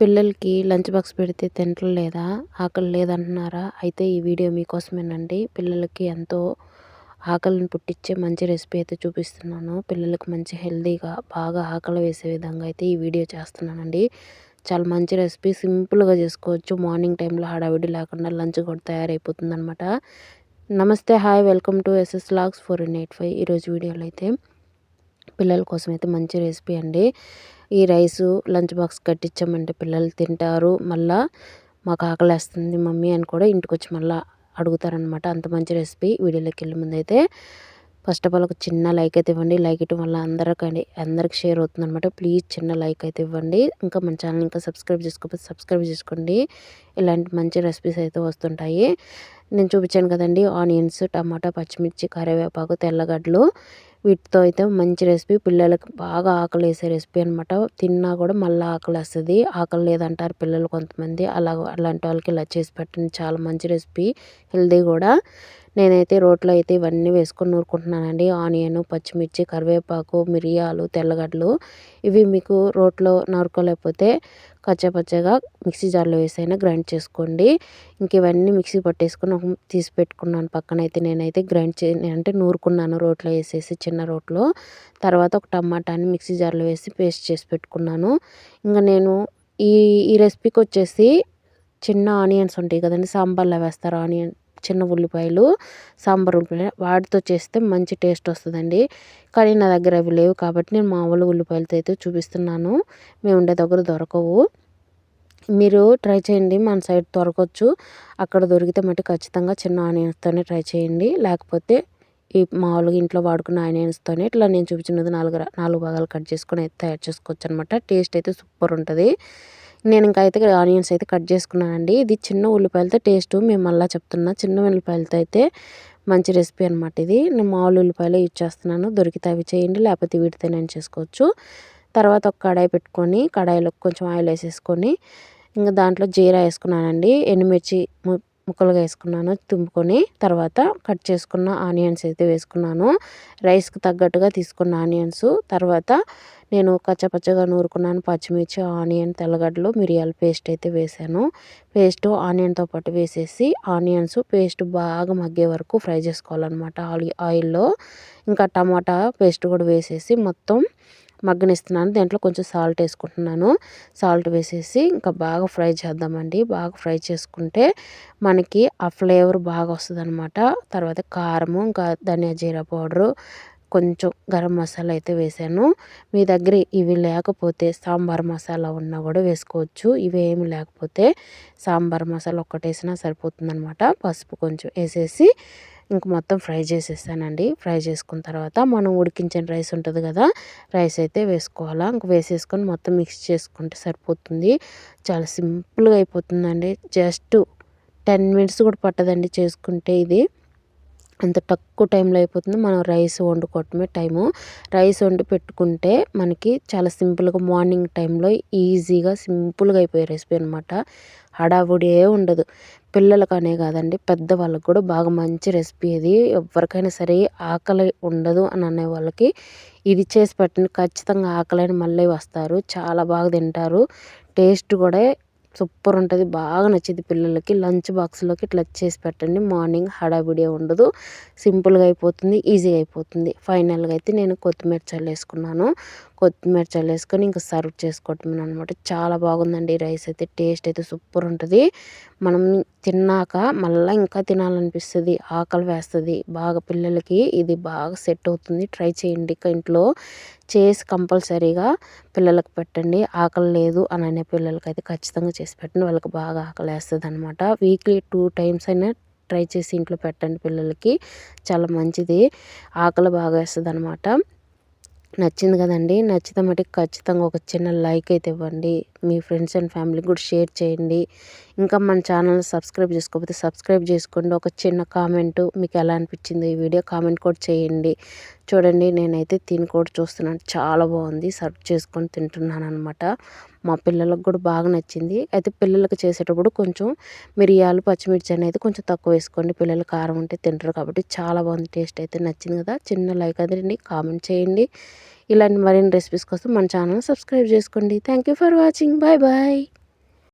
పిల్లలకి lunch box పెడితే తింటలేదా? ఆకలి లేదంటున్నారా? అయితే ఈ వీడియో మీకోసమేనండి. పిల్లలకి ఎంతో ఆకలిని పుట్టించే మంచి రెసిపీ అయితే చూపిస్తున్నాను. పిల్లలకు మంచి హెల్తీగా బాగా ఆకలి వేసే విధంగా అయితే ఈ వీడియో చేస్తున్నానండి. చాలా మంచి రెసిపీ. సింపుల్గా చేసుకోవచ్చు. మార్నింగ్ టైంలో హడావిడి లేకుండా లంచ్ కూడా తయారైపోతుంది అనమాట నమస్తే hi welcome to SS logs four eight five. ఈరోజు వీడియోలో అయితే పిల్లల కోసం అయితే మంచి రెసిపీ అండి. ఈ రైసు లంచ్ బాక్స్ కట్టించామంటే పిల్లలు తింటారు. మళ్ళా మాకు ఆకలేస్తుంది మమ్మీ అని కూడా ఇంటికి వచ్చి మళ్ళీ అడుగుతారనమాట అంత మంచి రెసిపీ. వీడియోలోకి వెళ్ళే ముందు అయితే ఫస్ట్ ఆఫ్ ఆల్ ఒక చిన్న లైక్ అయితే ఇవ్వండి. లైక్ ఇవ్వడం వల్ల అందరికండి అందరికి షేర్ అవుతుంది అనమాట ప్లీజ్ చిన్న లైక్ అయితే ఇవ్వండి. ఇంకా మన ఛానల్ ఇంకా సబ్స్క్రైబ్ చేసుకోకపోతే సబ్స్క్రైబ్ చేసుకోండి. ఇలాంటి మంచి రెసిపీస్ అయితే వస్తుంటాయి. నేను చూపించాను కదండి ఆనియన్స్ టమాటా పచ్చిమిర్చి కరివేపాకు తెల్లగడ్డలు. వీటితో అయితే మంచి రెసిపీ. పిల్లలకి బాగా ఆకలి వేసే రెసిపీ అనమాట తిన్నా కూడా మళ్ళీ ఆకలి వస్తుంది ఆకలి లేదంటారు పిల్లలు కొంతమంది. అలా అలాంటి వాళ్ళకి ఇలా చేసి పెట్టండి. చాలా మంచి రెసిపీ. హెల్దీ కూడా. నేనైతే రోట్లో అయితే ఇవన్నీ వేసుకొని నూరుకుంటున్నానండి. ఆనియన్ పచ్చిమిర్చి కరివేపాకు మిరియాలు తెల్లగడ్డలు. ఇవి మీకు రోట్లో నూరుకోలేకపోతే కచ్చపచ్చగా మిక్సీ జార్లో వేసైనా గ్రైండ్ చేసుకోండి. ఇంక ఇవన్నీ మిక్సీ పట్టేసుకుని ఒక తీసి పెట్టుకున్నాను. పక్కన అయితే నేనైతే గ్రైండ్ చే అంటే నూరుకున్నాను రోట్లో వేసేసి చిన్న రోట్లో. తర్వాత ఒక టమాటాని మిక్సీ జార్లో వేసి పేస్ట్ చేసి పెట్టుకున్నాను. ఇంకా నేను ఈ ఈ రెసిపీకి వచ్చేసి చిన్న ఆనియన్స్ ఉంటాయి కదండి సాంబార్లో వేస్తారు ఆనియన్ చిన్న ఉల్లిపాయలు సాంబార్ ఉల్లిపాయలు వాటితో చేస్తే మంచి టేస్ట్ వస్తుందండి. కానీ నా దగ్గర అవి లేవు కాబట్టి నేను మామూలు ఉల్లిపాయలతో అయితే చూపిస్తున్నాను. మేము ఉండే దగ్గర దొరకవు. మీరు ట్రై చేయండి మన సైడ్ దొరకవచ్చు. అక్కడ దొరికితే మట్టి ఖచ్చితంగా చిన్న ఆనియన్స్తోనే ట్రై చేయండి. లేకపోతే ఈ మామూలుగా ఇంట్లో వాడుకున్న ఆనియన్స్తోనే ఇట్లా నేను చూపించినది నాలుగు నాలుగు భాగాలు కట్ చేసుకొని అయితే తయారు చేసుకోవచ్చు అనమాట టేస్ట్ అయితే సూపర్ ఉంటుంది. నేను ఇంకా అయితే ఆనియన్స్ అయితే కట్ చేసుకున్నానండి. ఇది చిన్న ఉల్లిపాయలతో టేస్ట్ మేము మళ్ళీ చెప్తున్నా. చిన్న ఉల్లిపాయలతో అయితే మంచి రెసిపీ అనమాట ఇది. నేను మామూలు ఉల్లిపాయలు యూజ్ చేస్తున్నాను. దొరికితే అవి చేయండి లేకపోతే వీటితో నేను చేసుకోవచ్చు. తర్వాత ఒక కడాయి పెట్టుకొని కడాయిలో కొంచెం ఆయిల్ వేసేసుకొని ఇంకా దాంట్లో జీరా వేసుకున్నానండి. ఎండుమిర్చి ముక్కలుగా వేసుకున్నాను. తుంపుకొని తర్వాత కట్ చేసుకున్న ఆనియన్స్ అయితే వేసుకున్నాను. రైస్కి తగ్గట్టుగా తీసుకున్న ఆనియన్స్. తర్వాత నేను కచ్చపచ్చగా నూరుకున్నాను పచ్చిమిర్చి ఆనియన్ తెల్లగడ్డలు మిరియాల పేస్ట్ అయితే వేసాను. పేస్ట్ ఆనియన్తో పాటు వేసేసి ఆనియన్స్ పేస్ట్ బాగా మగ్గే వరకు ఫ్రై చేసుకోవాలన్నమాట ఆయిల్లో. ఇంకా టమాటా పేస్ట్ కూడా వేసేసి మొత్తం మగ్గనిస్తున్నాను. దాంట్లో కొంచెం సాల్ట్ వేసుకుంటున్నాను. సాల్ట్ వేసేసి ఇంకా బాగా ఫ్రై చేద్దామండి. బాగా ఫ్రై చేసుకుంటే మనకి ఆ ఫ్లేవర్ బాగా వస్తుంది అనమాట తర్వాత కారము ఇంకా ధనియా జీరా పౌడరు కొంచెం గరం మసాలా అయితే వేసాను. మీ దగ్గర ఇవి లేకపోతే సాంబార్ మసాలా ఉన్నా కూడా వేసుకోవచ్చు. ఇవేమి లేకపోతే సాంబార్ మసాలా ఒక్కటేసినా సరిపోతుంది అనమాట పసుపు కొంచెం వేసేసి ఇంక మొత్తం ఫ్రై చేసేసానండి ఫ్రై చేసుకున్న తర్వాత మనం ఉడికించిన రైస్ ఉంటుంది కదా రైస్ అయితే వేసుకోవాలా? ఇంక వేసేసుకొని మొత్తం మిక్స్ చేసుకుంటే సరిపోతుంది. చాలా సింపుల్గా అయిపోతుందండి. జస్ట్ టెన్ మినిట్స్ కూడా పట్టదండి చేసుకుంటే ఇది. అంత తక్కువ టైంలో అయిపోతుంది. మనం రైస్ వండుకోవటమే టైము. రైస్ వండి పెట్టుకుంటే మనకి చాలా సింపుల్గా మార్నింగ్ టైంలో ఈజీగా సింపుల్గా అయిపోయే రెసిపీ అనమాట హడావుడే ఉండదు. పిల్లలకనే కాదండి పెద్దవాళ్ళకి కూడా బాగా మంచి రెసిపీ ఇది ఎవరికైనా సరే ఆకలి ఉండదు అని అనే వాళ్ళకి ఇది చేసి పెట్టండి. ఖచ్చితంగా ఆకలి మళ్ళీ వస్తారు. చాలా బాగా తింటారు. టేస్ట్ కూడా సూపర్ ఉంటుంది. బాగా నచ్చింది పిల్లలకి. లంచ్ బాక్స్లోకి ఇట్లా చేసి పెట్టండి. మార్నింగ్ హడావిడి ఉండదు. సింపుల్గా అయిపోతుంది. ఈజీగా అయిపోతుంది. ఫైనల్గా అయితే నేను కొత్తిమీర చల్లేసుకున్నాను కొత్తిమీర చల్లేసుకొని ఇంకా సర్వ్ చేసుకోవటం అనమాట చాలా బాగుందండి. రైస్ అయితే టేస్ట్ అయితే సూపర్ ఉంటుంది. మనం తిన్నాక మళ్ళీ ఇంకా తినాలనిపిస్తుంది. ఆకలి వేస్తుంది. బాగా పిల్లలకి ఇది బాగా సెట్ అవుతుంది. ట్రై చేయండి. ఇంట్లో చేసి కంపల్సరీగా పిల్లలకు పెట్టండి. ఆకలి లేదు అని అనే పిల్లలకి అయితే ఖచ్చితంగా చేసి పెట్టండి. వాళ్ళకి బాగా ఆకలి వేస్తుంది అనమాట వీక్లీ టూ టైమ్స్ అయినా ట్రై చేసి ఇంట్లో పెట్టండి పిల్లలకి. చాలా మంచిది. ఆకలి బాగా వేస్తుంది అనమాట నచ్చింది కదండి. నచ్చితే మటుకు ఖచ్చితంగా ఒక చిన్న లైక్ అయితే ఇవ్వండి. మీ ఫ్రెండ్స్ అండ్ ఫ్యామిలీకి కూడా షేర్ చేయండి. ఇంకా మన ఛానల్ సబ్స్క్రైబ్ చేసుకోకపోతే సబ్స్క్రైబ్ చేసుకోండి. ఒక చిన్న కామెంటు మీకు ఎలా అనిపించింది ఈ వీడియో కామెంట్ కూడా చేయండి. చూడండి నేనైతే తిని కూడా చూస్తున్నాను. చాలా బాగుంది. సర్వ్ చేసుకొని తింటున్నాను అనమాట మా పిల్లలకు కూడా బాగా నచ్చింది. అయితే పిల్లలకు చేసేటప్పుడు కొంచెం మిరియాలు పచ్చిమిర్చి అనేది కొంచెం తక్కువ వేసుకోండి. పిల్లలు కారం ఉంటే తింటారు కాబట్టి చాలా బాగుంది. టేస్ట్ అయితే నచ్చింది కదా. చిన్న లైక్ అదండి కామెంట్ చేయండి. ఇలాంటి మరిన్ని రెసిపీస్ కోసం మన ఛానల్ సబ్స్క్రైబ్ చేసుకోండి. Thank for watching. Bye bye.